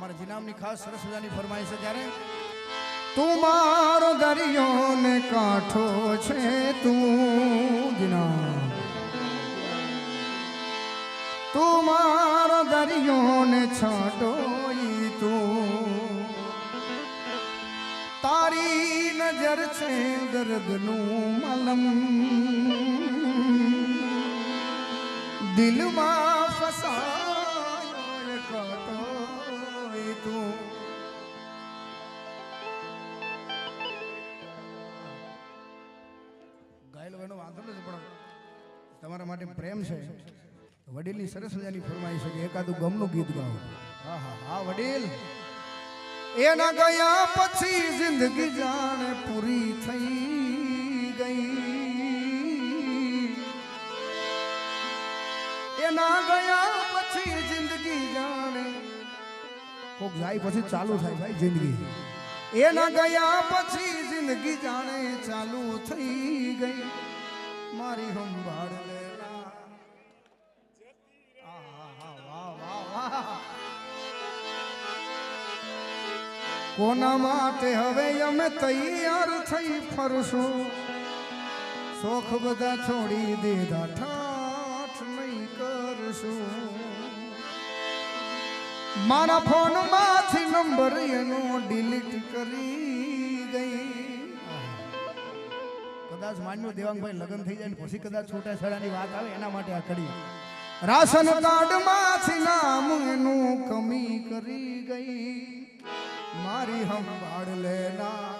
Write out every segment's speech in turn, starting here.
અમારા જીનામની ખાસ સરસ મજાની ફરમાઈશ છે ત્યારે તું મારો દરિયો ને કાંઠો છે તું જીના તું મારો દરિયો ને છાંટો તું. તારી નજર છે દર્દનું મલમ. દિલમાં ગાયેલો એનો વાંધો નથી, પણ તમારા માટે પ્રેમ છે. વડીલની સરસ મજાની ફરમાઈ છે એકાદું ગમનું ગીત ગાઓ. હા હા હા, વડીલ. એના ગયા પછી જિંદગી જાણે પૂરી થઈ ગઈ. એના ગયા પછી જિંદગી જાણે. કોક જાય પછી ચાલુ થાય ભાઈ જિંદગી. એના ગયા પછી જિંદગી જાણે ચાલુ થઈ ગઈ. મારી સંભાળ. કોના માટે હવે અમે તૈયાર થઈ ફરશું? શોખ બધા છોડી દીધા મારા ફોનમાંથી નંબર એનો ડિલીટ કરી ગઈ કદાચ માન્યો દેવાંગભાઈ લગ્ન થઈ જાય ને પછી કદાચ છૂટા છેડાની વાત આવે એના માટે આ કરી રાશન કાર્ડમાંથી નામ એનું કમી કરી ગઈ. મારી હંભાળ લેના.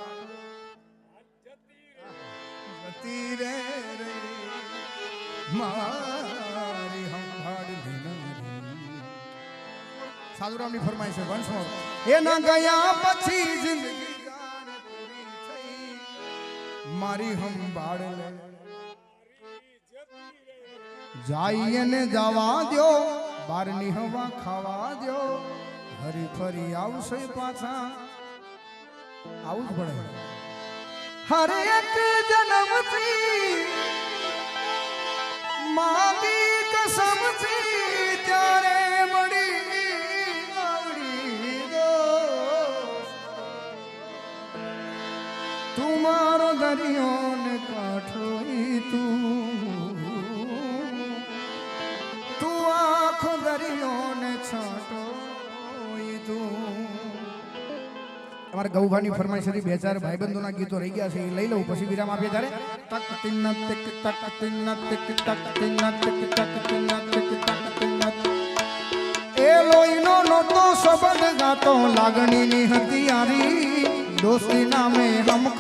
જતી રે રે. મારી સાધુરામની ફરમાઈશ છે વંશ એના ગયા પછી જિંદગી મારી સંભાળ લે જાઈએ ને જવા દો બારની હવા ખાવા દો હરી ફરી આવશે પાછા. આવું જ પડે હરે એક જન્મથી માંગી કસમથી ત્યારે મારો દરિયો ને કાંઠો ઈ તું. તું આખો દરિયો ને તું. અમારા ગૌભાની ફરમાઈશ બે ચાર ભાઈબંધોના ગીતો રહી ગયા છે એ લઈ લઉં, પછી વિરામ આપીએ ત્યારે. તક તિન તિક તક તિન તિક તક તિન તિક તક તિન તિક તક તિન એ લોહીનો નહોતો સંબંધ ગાતો લાગણીની હતી યારી દોસ્તી નામે હમ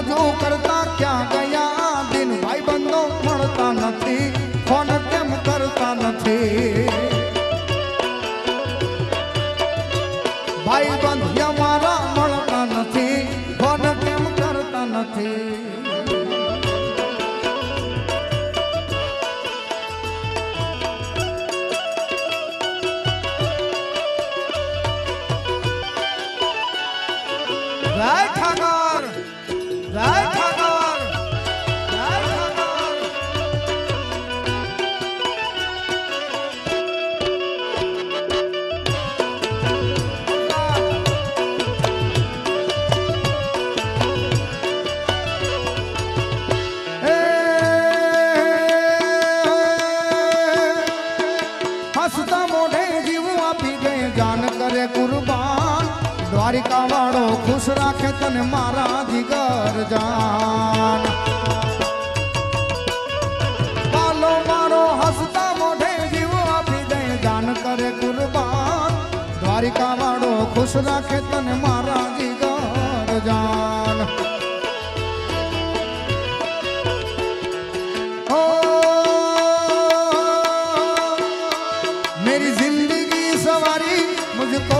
મોજો કરતા ક્યાં ગયા? દિન ભાઈબંધો મળતા નથી ફોન કેમ કરતા નથી? ભાઈબંધ અમારા રાખે તને મારા જીગર જાન પાલો મારો હસતા મોઢે જીવું આપી દે જાન કરે કુરબાન દ્વારિકા વાળો ખુશ રાખે તને મારા જીગર જાન ओ मेरी जिंदगी सवारी मुझको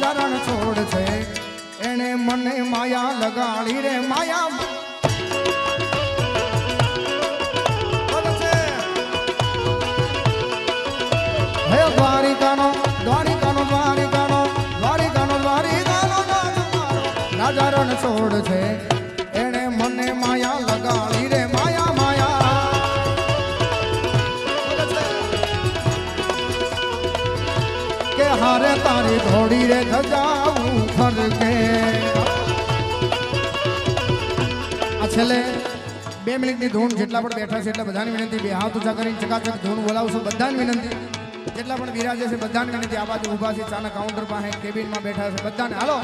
રાજા રણ છોડ છે. એને મને માયા લગાડી રે, માયા. હે દ્વારિકાનો દ્વારિકાનો દ્વારિકાનો દ્વારિકાનો દ્વારિકાનો રાજા રણ છોડ છે. ઘોડી રે ધજાવું ફરકે. આ છેલ્લે બે મિનિટની ધૂન જેટલા પણ બેઠા છે એટલે બધાની વિનંતી. બે હાથ ઊંચા કરીને ચકાચક ધૂન બોલાવશો બધાની વિનંતી. જેટલા પણ બિરાજે છે બધાની વિનંતી. આ બાજુ ઊભા છે, ચાના કાઉન્ટર પાસે કેબિનમાં બેઠા છે બધાને. હાલો.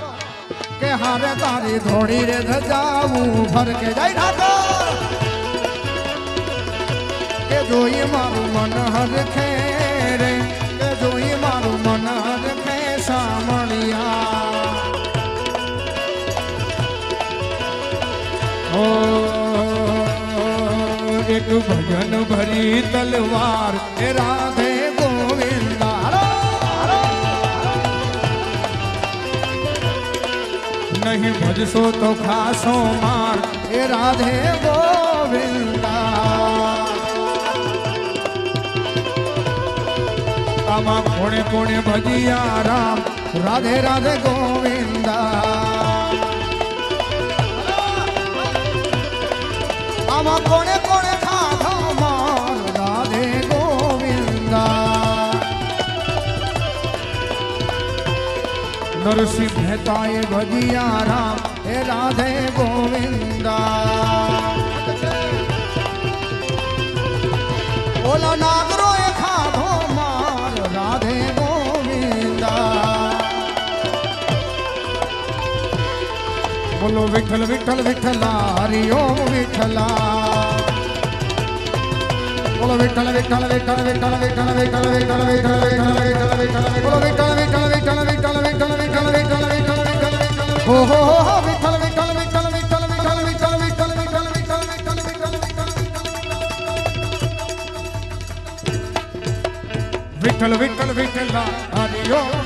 કે હારે તારી ધોડી રે ધજાવું ફરકે. જય ઠાકોર! કે જોઈએ મારું ભરી તલવાર એ રાધે ગોવિંદા. નહીં ભજશો તો ખાસો માર એ રાધે ગોવિંદા આમાં કોણે કોણે ભજિયા રામ, રાધે રાધે ગોવિંદા નરસિંહ મહેતાએ ભજિયા રામ. હે રાધે ગોવિંદા. ઓલા નાગરો એ ખાધો માર. રાધે ગોવિંદા. બોલો વિઠ્ઠલ વિઠ્ઠલ વિઠ્ઠલા હરિ ઓમ વિઠ્ઠલા. બોલો વિઠ્ઠલ વિઠ્ઠલ વિઠ્ઠલ વિઠ્ઠલ વિઠ્ઠલ વિઠ્ઠલ વિઠ્ઠલ વિઠ્ઠલ વિઠ્ઠલ વિઠ્ઠલ વિઠ્ઠલ બોલો વિઠ્ઠલ વિઠ્ઠલ વિઠ્ઠલ વિઠ્ઠલ વિઠ્ઠલ વિઠ્ઠલ વિઠ્ઠલ વિઠ્ઠલ વિઠ્ઠલ હો હો હો હો વિઠ્ઠલ વિઠ્ઠલ વિઠ્ઠલ વિઠ્ઠલ વિઠ્ઠલ વિઠ્ઠલ વિઠ્ઠલ વિઠ્ઠલ વિઠ્ઠલ વિઠ્ઠલ વિઠ્ઠલ વિઠ્ઠલ વિઠ્ઠલા હરિ ઓમ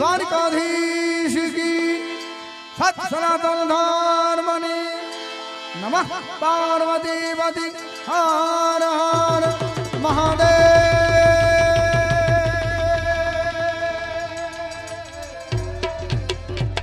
द्वारिकाधीश की सत सनातन धर्मणि नमः पार्वती हर हर महादेव